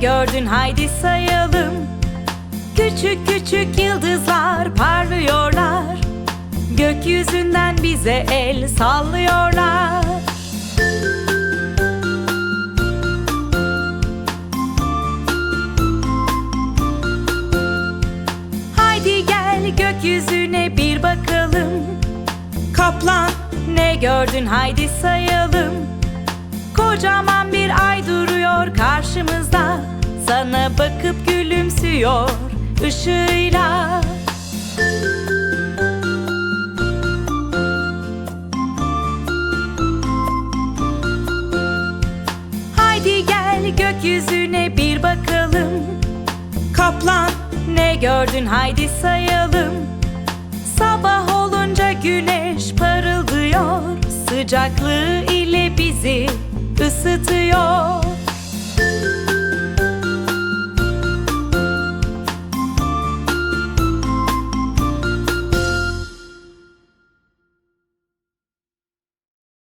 gördün? Haydi sayalım. Küçük küçük yıldızlar parlıyorlar. Gökyüzünden bize el sallıyorlar. Haydi gel gökyüzüne bir bakalım. Kaplan ne gördün? Haydi sayalım. Kocaman bir ay duruyor karşımızda Bakıp gülümsüyor ışığıyla. Haydi gel gökyüzüne bir bakalım. Kaplan ne gördün? Haydi sayalım. Sabah olunca güneş parıldıyor. Sıcaklığı ile bizi ısıtıyor